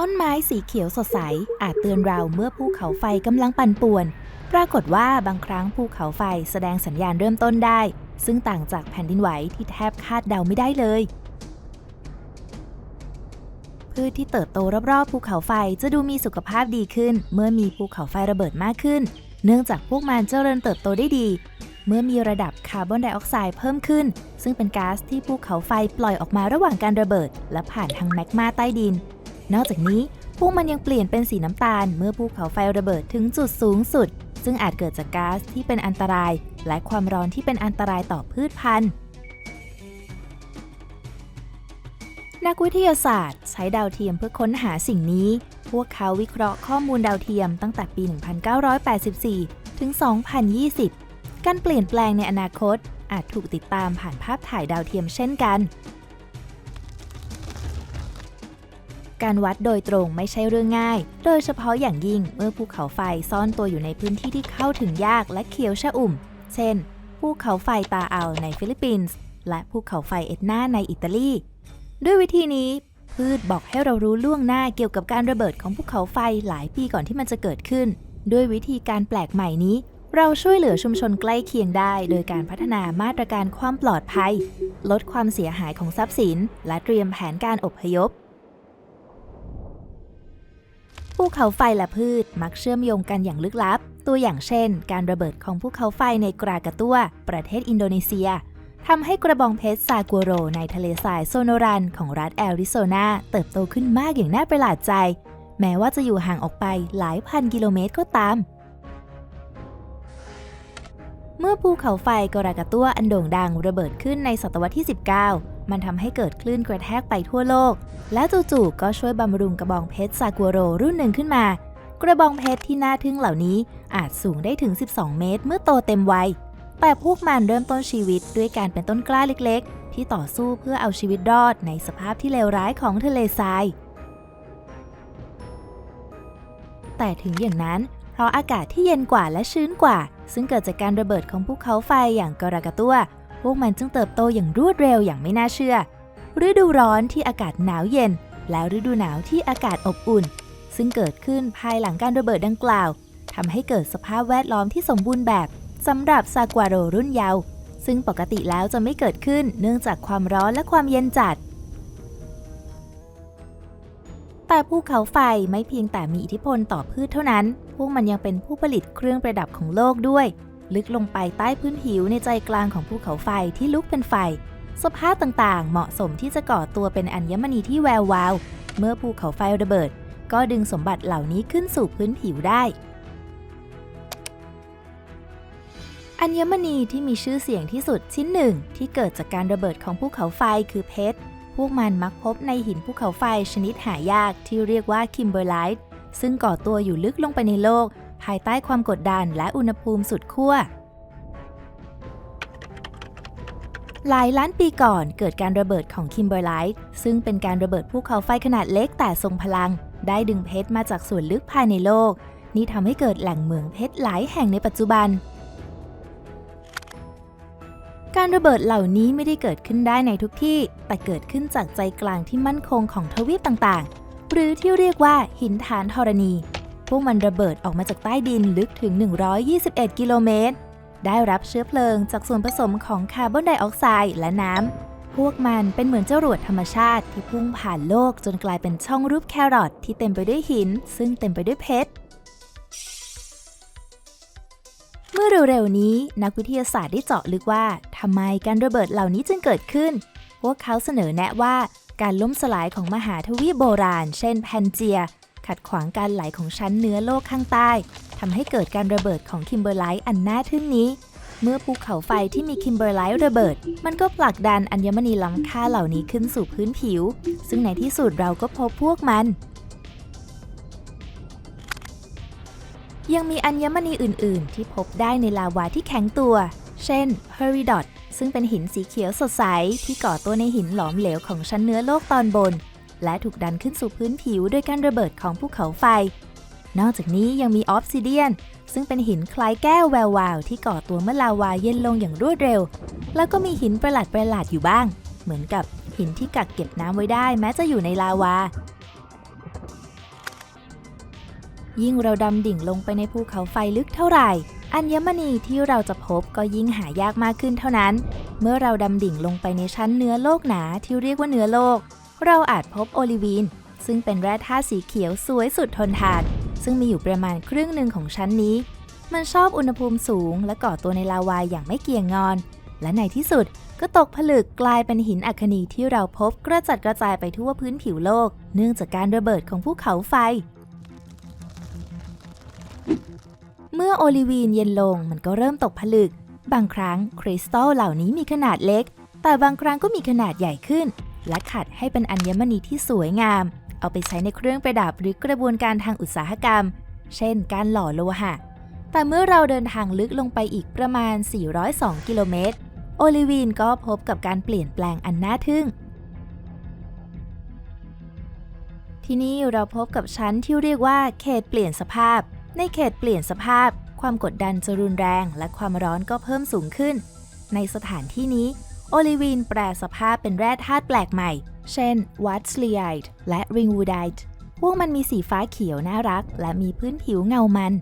ต้นไม้สีเขียวสดใส อาจเตือนเราเมื่อภูเขาไฟกำลังปั่นป่วน ปรากฏว่าบางครั้งภูเขาไฟแสดงสัญญาณเริ่มต้นได้ ซึ่งต่างจากแผ่นดินไหวที่แทบคาดเดาไม่ได้เลยพืชที่เติบโตรอบๆภูเขาไฟจะดูมีสุขภาพดีขึ้น เมื่อมีภูเขาไฟระเบิดมากขึ้น เนื่องจากพวกมันเจริญเติบโตได้ดี เมื่อมีระดับคาร์บอนไดออกไซด์เพิ่มขึ้น ซึ่งเป็นก๊าซที่ภูเขาไฟปล่อยออกมาระหว่างการระเบิด และผ่านทางแมกมาใต้ดิน นอกจากนี้พวกมันยังเปลี่ยนเป็นสีน้ำตาล เมื่อภูเขาไฟระเบิดถึงจุดสูงสุด ซึ่งอาจเกิดจากก๊าซที่เป็นอันตราย และความร้อนที่เป็นอันตรายต่อพืชพันธุ์ นักวิทยาศาสตร์ ใช้ดาวเทียมเพื่อค้นหาสิ่งนี้ พวกเขาวิเคราะห์ข้อมูลดาวเทียมตั้งแต่ปี 1984 ถึง 2020 การเปลี่ยนแปลงในอนาคตอาจถูกติดตามผ่านภาพถ่ายดาวเทียมเช่นกัน การวัดโดยตรงไม่ใช่เรื่องง่าย โดยเฉพาะอย่างยิ่งเมื่อภูเขาไฟซ่อนตัวอยู่ในพื้นที่ที่เข้าถึงยากและเขียวชะอุ่ม เช่น ภูเขาไฟตาอัลในฟิลิปปินส์ และภูเขาไฟเอ็ดนาในอิตาลี ด้วยวิธีนี้ พืชบอกให้เรารู้ล่วงหน้าเกี่ยวกับการระเบิดของภูเขาไฟหลายปีก่อนที่มันจะเกิดขึ้น ด้วยวิธีการแปลกใหม่นี้ เราช่วยเหลือชุมชนใกล้เคียงได้ โดยการพัฒนามาตรการความปลอดภัย ลดความเสียหายของทรัพย์สิน และเตรียมแผนการอพยพ ภูเขาไฟและพืชมักเชื่อมโยงกันอย่างลึกลับ ตัวอย่างเช่น การระเบิดของภูเขาไฟในกรากาตัว ประเทศอินโดนีเซียทำให้กระบองเพชรซากัวโร ในทะเลทรายโซโนรัน ของรัฐแอริโซนาเติบโตขึ้นมากอย่างน่าประหลาดใจ แม้ว่าจะอยู่ห่างออกไปหลายพันกิโลเมตรก็ตาม เมื่อภูเขาไฟกรากาตัวอันโด่งดังระเบิดขึ้นในศตวรรษที่ 19 มันทำให้เกิดคลื่นกระแทกไปทั่วโลก และจู่ๆก็ช่วยบำรุงกระบองเพชรซากัวโรรุ่นหนึ่งขึ้นมา กระบองเพชรที่น่าทึ่งเหล่านี้อาจสูงได้ถึง 12 เมตรเมื่อโตเต็มวัย แต่พวกมันเริ่มต้นชีวิตด้วยการเป็นต้นกล้าเล็กๆ ที่ต่อสู้เพื่อเอาชีวิตรอดในสภาพที่เลวร้ายของทะเลทราย แต่ถึงอย่างนั้น เพราะอากาศที่เย็นกว่าและชื้นกว่า ซึ่งเกิดจากการระเบิดของภูเขาไฟอย่างกรากาตัว พวกมันจึงเติบโตอย่างรวดเร็วอย่างไม่น่าเชื่อ ฤดูร้อนที่อากาศหนาวเย็น แล้วฤดูหนาวที่อากาศอบอุ่น ซึ่งเกิดขึ้นภายหลังการระเบิดดังกล่าวทำให้เกิดสภาพแวดล้อมที่สมบูรณ์แบบสำหรับซากัวโรรุ่นเยาว์ซึ่งปกติแล้วจะไม่เกิดขึ้นเนื่องจากความร้อนและความเย็นจัด แต่ภูเขาไฟไม่เพียงแต่มีอิทธิพลต่อพืชเท่านั้น พวกมันยังเป็นผู้ผลิตเครื่องประดับของโลกด้วย ลึกลงไปใต้พื้นผิวในใจกลางของภูเขาไฟที่ลุกเป็นไฟ สภาพต่างๆ เหมาะสมที่จะก่อตัวเป็นอัญมณีที่แวววาว เมื่อภูเขาไฟระเบิด ก็ดึงสมบัติเหล่านี้ขึ้นสู่พื้นผิวได้ อัญมณีที่มีชื่อเสียงที่สุดชิ้นหนึ่ง ที่เกิดจากการระเบิดของภูเขาไฟคือเพชร พวกมันมักพบในหินภูเขาไฟชนิดหายากที่เรียกว่าคิมเบอร์ไลท์ซึ่งก่อตัวอยู่ลึกลงไปในโลก ภายใต้ความกดดันและอุณหภูมิสุดขั้ว หลายล้านปีก่อนเกิดการระเบิดของคิมเบอร์ไลท์ซึ่งเป็นการระเบิดภูเขาไฟขนาดเล็กแต่ทรงพลัง ได้ดึงเพชรมาจากส่วนลึกภายในโลก นี่ทำให้เกิดแหล่งเหมืองเพชรหลายแห่งในปัจจุบันการระเบิดเหล่านี้ไม่ได้เกิดขึ้นได้ในทุกที่ แต่เกิดขึ้นจากใจกลางที่มั่นคงของทวีปต่างๆ หรือที่เรียกว่าหินฐานธรณี พวกมันระเบิดออกมาจากใต้ดินลึกถึง 121 กิโลเมตร ได้รับเชื้อเพลิงจากส่วนผสมของคาร์บอนไดออกไซด์และน้ำ พวกมันเป็นเหมือนจรวดธรรมชาติที่พุ่งผ่านโลกจนกลายเป็นช่องรูปแครอทที่เต็มไปด้วยหิน ซึ่งเต็มไปด้วยเพชร เมื่อเร็วๆนี้นักวิทยาศาสตร์ได้เจาะลึกว่าทำไมการระเบิดเหล่านี้จึงเกิดขึ้น พวกเขาเสนอแนะว่าการล่มสลายของมหาทวีปโบราณ เช่นแพนเจีย ขัดขวางการไหลของชั้นเนื้อโลกข้างใต้ทำให้เกิดการระเบิดของคิมเบอร์ไลท์อันน่าทึ่งนี้ เมื่อภูเขาไฟที่มีคิมเบอร์ไลท์ระเบิด มันก็ผลักดันอัญมณีล้ำค่าเหล่านี้ขึ้นสู่พื้นผิว ซึ่งในที่สุดเราก็พบพวกมัน ยังมีอัญมณีอื่น ๆ ที่พบได้ในลาวาที่แข็งตัว เช่นเฮอริดอตซึ่งเป็นหินสีเขียวสดใสที่ก่อตัวในหินหลอมเหลวของชั้นเนื้อโลกตอนบน และถูกดันขึ้นสู่พื้นผิวโดยการระเบิดของภูเขาไฟ นอกจากนี้ยังมีออฟซิเดียน ซึ่งเป็นหินคล้ายแก้วแวววาวที่ก่อตัวเมื่อลาวาเย็นลงอย่างรวดเร็ว แล้วก็มีหินประหลาดประหลาดอยู่บ้าง เหมือนกับหินที่กักเก็บน้ำไว้ได้แม้จะอยู่ในลาวา ยิ่งเราดำดิ่งลงไปในภูเขาไฟลึกเท่าไหร่อัญมณีที่เราจะพบก็ยิ่งหายากมากขึ้นเท่านั้น เมื่อเราดำดิ่งลงไปในชั้นเนื้อโลกหนาที่เรียกว่าเนื้อโลก เราอาจพบโอลิวีน ซึ่งเป็นแร่ธาตุสีเขียวสวยสุดทนทาน ซึ่งมีอยู่ประมาณครึ่งหนึ่งของชั้นนี้ มันชอบอุณหภูมิสูง และก่อตัวในลาวาอย่างไม่เกี่ยงงอน และในที่สุดก็ตกผลึกกลายเป็นหินอัคนีที่เราพบกระจัดกระจายไปทั่วพื้นผิวโลก เนื่องจากการระเบิดของภูเขาไฟ เมื่อโอลิวีนเย็นลงมันก็เริ่มตกผลึก บางครั้งคริสตัลเหล่านี้มีขนาดเล็ก แต่บางครั้งก็มีขนาดใหญ่ขึ้น และขัดให้เป็นอัญมณีที่สวยงาม เอาไปใช้ในเครื่องประดับหรือกระบวนการทางอุตสาหกรรม เช่น การหล่อโลหะ แต่เมื่อเราเดินทางลึกลงไปอีกประมาณ 402 กิโลเมตร โอลิวีนก็พบกับการเปลี่ยนแปลงอันน่าทึ่ง ที่นี่เราพบกับชั้นที่เรียกว่าเขตเปลี่ยนสภาพ ในเขตเปลี่ยนสภาพ ความกดดันจะรุนแรง และความร้อนก็เพิ่มสูงขึ้น ในสถานที่นี้ โอลิวีนแปลสภาพเป็นแร่ธาตุแปลกใหม่ เช่นวัตสลีไอต์และริงวูไดต์พวกมันมีสีฟ้าเขียวน่ารัก และมีพื้นผิวเงามัน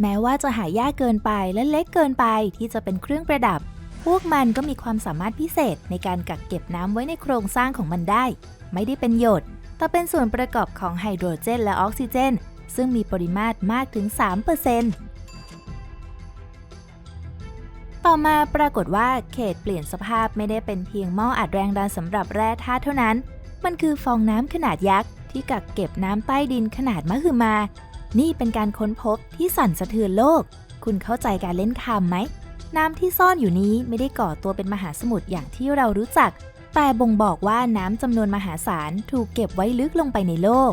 แม้ว่าจะหายากเกินไปและเล็กเกินไปที่จะเป็นเครื่องประดับ พวกมันก็มีความสามารถพิเศษในการกักเก็บน้ำไว้ในโครงสร้างของมันได้ ไม่ได้เป็นหยด แต่เป็นส่วนประกอบของไฮโดรเจนและออกซิเจน ซึ่งมีปริมาตรมากถึง 3% ต่อมาปรากฏว่าเขตเปลี่ยนสภาพไม่ได้เป็นเพียงหม้ออัดแรงดันสำหรับแร่ธาตุเท่านั้น มันคือฟองน้ำขนาดยักษ์ ที่กักเก็บน้ำใต้ดินขนาดมหึมา นี่เป็นการค้นพบที่สั่นสะเทือนโลก คุณเข้าใจการเล่นคำไหม น้ำที่ซ่อนอยู่นี้ไม่ได้ก่อตัวเป็นมหาสมุทรอย่างที่เรารู้จัก แต่บ่งบอกว่าน้ำจำนวนมหาศาลถูกเก็บไว้ลึกลงไปในโลก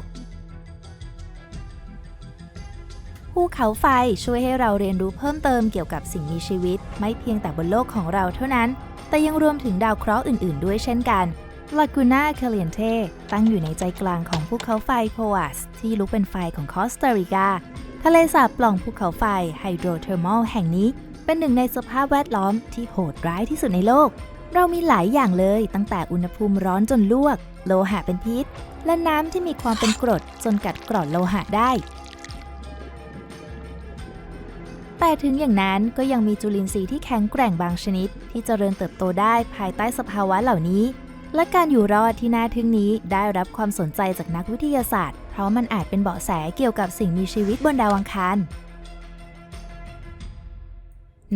ภูเขาไฟช่วยให้เราเรียนรู้เพิ่มเติมเกี่ยวกับสิ่งมีชีวิต ไม่เพียงแต่บนโลกของเราเท่านั้น แต่ยังรวมถึงดาวเคราะห์อื่น ๆ ด้วยเช่นกัน Laguna Caliente ตั้งอยู่ในใจกลางของภูเขาไฟโพอัสที่ลุกเป็นไฟของคอสตาริกา ทะเลสาบปล่องภูเขาไฟไฮโดรเทอร์มอลแห่งนี้ เป็นหนึ่งในสภาพแวดล้อมที่โหดร้ายที่สุดในโลก เรามีหลายอย่างเลยตั้งแต่อุณหภูมิร้อนจนลวก โลหะเป็นพิษ และน้ำที่มีความเป็นกรดจนกัดกร่อนโลหะได้ แต่ถึงอย่างนั้นก็ยังมีจุลินทรีย์ที่แข็งแกร่งบางชนิด ที่เจริญเติบโตได้ภายใต้สภาวะเหล่านี้ และการอยู่รอดที่น่าทึ่งนี้ได้รับความสนใจจากนักวิทยาศาสตร์ เพราะมันอาจเป็นเบาะแสเกี่ยวกับสิ่งมีชีวิตบนดาวอังคาร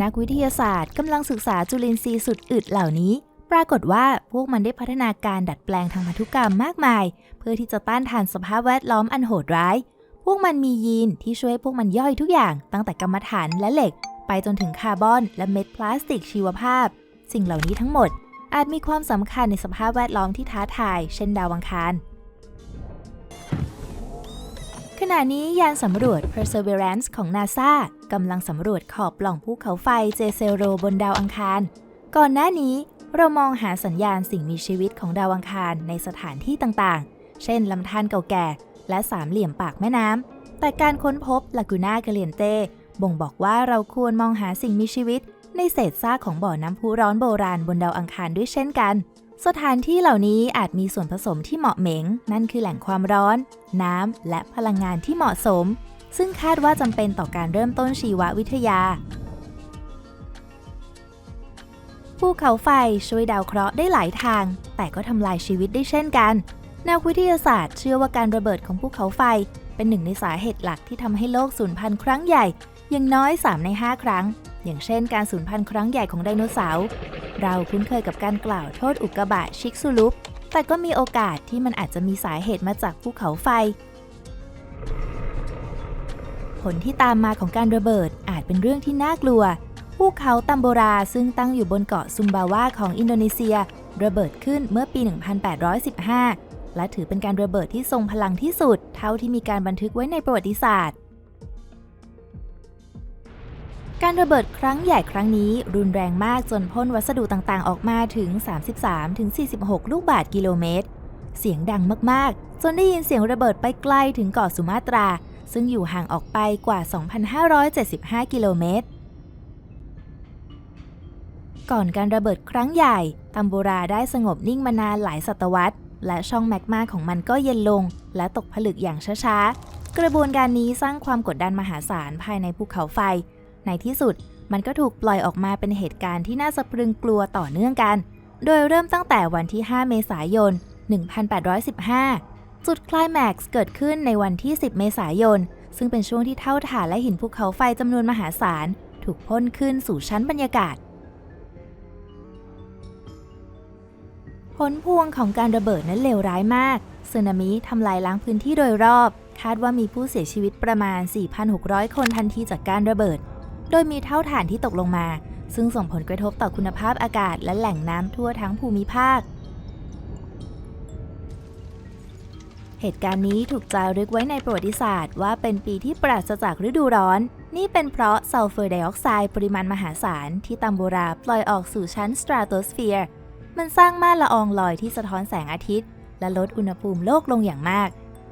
นักวิทยาศาสตร์กำลังศึกษาจุลินทรีย์สุดอึดเหล่านี้ ปรากฏว่าพวกมันได้พัฒนาการดัดแปลงทางพันธุกรรมมากมาย เพื่อที่จะต้านทานสภาพแวดล้อมอันโหดร้าย วกมันมียีนที่ช่วยพวกมันย่อยทุกอย่างตั้งแต่กรรมฐานและเหล็ก ไปจนถึงคาร์บอนและเม็ดพลาสติกชีวภาพ สิ่งเหล่านี้ทั้งหมด อาจมีความสำคัญในสภาพแวดล้อมที่ท้าทาย เช่นดาวอังคาร ขณะนี้ยานสำรวจ Perseverance ของ NASA กำลังสำรวจขอบปล่องภูเขาไฟเจเซโรบนดาวอังคาร ก่อนหน้านี้เรามองหาสัญญาณสิ่งมีชีวิตของดาวอังคารในสถานที่ต่างๆ เช่นลำธารเก่าแก่ และสามเหลี่ยมปากแม่น้ำ แต่การค้นพบลากูน่ากาเลียนเต้บ่งบอกว่าเราควรมองหาสิ่งมีชีวิต ในเศษซากของบ่อน้ำพุร้อนโบราณบนดาวอังคารด้วยเช่นกัน สถานที่เหล่านี้อาจมีส่วนผสมที่เหมาะเหม็ง นั่นคือแหล่งความร้อน น้ำ และพลังงานที่เหมาะสม ซึ่งคาดว่าจำเป็นต่อการเริ่มต้นชีววิทยาภูเขาไฟช่วยดาวเคราะห์ได้หลายทาง แต่ก็ทำลายชีวิตได้เช่นกัน นักวิทยาศาสตร์เชื่อว่าการระเบิดของภูเขาไฟ เป็นหนึ่งในสาเหตุหลักที่ทำให้โลกสูญพันธุ์ครั้งใหญ่ อย่างน้อย 3 ใน 5 ครั้ง อย่างเช่น การสูญพันธุ์ครั้งใหญ่ของไดโนเสาร์เราคุ้นเคยกับการกล่าวโทษอุกกาบาตชิกซูลุปแต่ก็มีโอกาสที่มันอาจจะมีสาเหตุมาจากภูเขาไฟ ผลที่ตามมาของการระเบิดอาจเป็นเรื่องที่น่ากลัว ภูเขาตัมโบราซึ่งตั้งอยู่บนเกาะซุมบาวาของอินโดนีเซีย ระเบิดขึ้นเมื่อปี 1815 และถือเป็นการระเบิดที่ทรงพลังที่สุด เท่าที่มีการบันทึกไว้ในประวัติศาสตร์ การระเบิดครั้งใหญ่ครั้งนี้รุนแรงมากจนพ่นวัสดุต่างๆ ออกมาถึง 33-46 ลูกบาศก์กิโลเมตร เสียงดังมากๆ จนได้ยินเสียงระเบิดไปไกลถึงเกาะสุมาตรา ซึ่งอยู่ห่างออกไปกว่า 2,575 กิโลเมตรก่อนการระเบิดครั้งใหญ่ ตัมโบราได้สงบนิ่งมานานหลายศตวรรษ และช่องแมกมาของมันก็เย็นลง และตกผลึกอย่างช้าๆ กระบวนการนี้สร้างความกดดันมหาศาลภายในภูเขาไฟ ในที่สุดมันก็ถูกปล่อยออกมาเป็นเหตุการณ์ที่น่าสะพรึงกลัวต่อเนื่องกัน โดยเริ่มตั้งแต่วันที่ 5 เมษายน 1815 จุดคลแม็กซ์เกิดขึ้นในวันที่ 10 เมษายน ซึ่งเป็นช่วงที่เท่าฐานและหินภูเขาไฟจำนวนมหาศาลถูกพ่นขึ้นสู่ชั้นบรรยากาศ ผลพวงของการระเบิดนั้นเลวร้ายมากสึนามิทำลายล้างพื้นที่โดยรอบ คาดว่ามีผู้เสียชีวิตประมาณ 4,600 คนทันทีจากการระเบิด โดยมีเท่าฐานที่ตกลงมา ซึ่งส่งผลกระทบต่อคุณภาพอากาศและแหล่งน้ำทั่วทั้งภูมิภาค เหตุการณ์นี้ถูกจารึกไว้ในประวัติศาสตร์ว่าเป็นปีที่ปราศจากฤดูร้อน นี่เป็นเพราะซัลเฟอร์ไดออกไซด์ปริมาณมหาศาลที่ตัมโบราปล่อยออกสู่ชั้นสตราโตสเฟียร์ มันสร้างม่านละอองลอยที่สะท้อนแสงอาทิตย์ และลดอุณหภูมิโลกลงอย่างมาก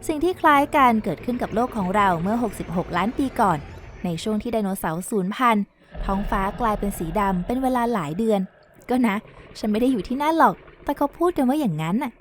สิ่งที่คล้ายกันเกิดขึ้นกับโลกของเราเมื่อ 66 ล้านปีก่อน ในช่วงที่ไดโนเสาร์สูญพันธุ์ท้องฟ้ากลายเป็นสีดำเป็นเวลาหลายเดือน ก็นะ ฉันไม่ได้อยู่ที่นั่นหรอก แต่เขาพูดกันว่าอย่างนั้นน่ะ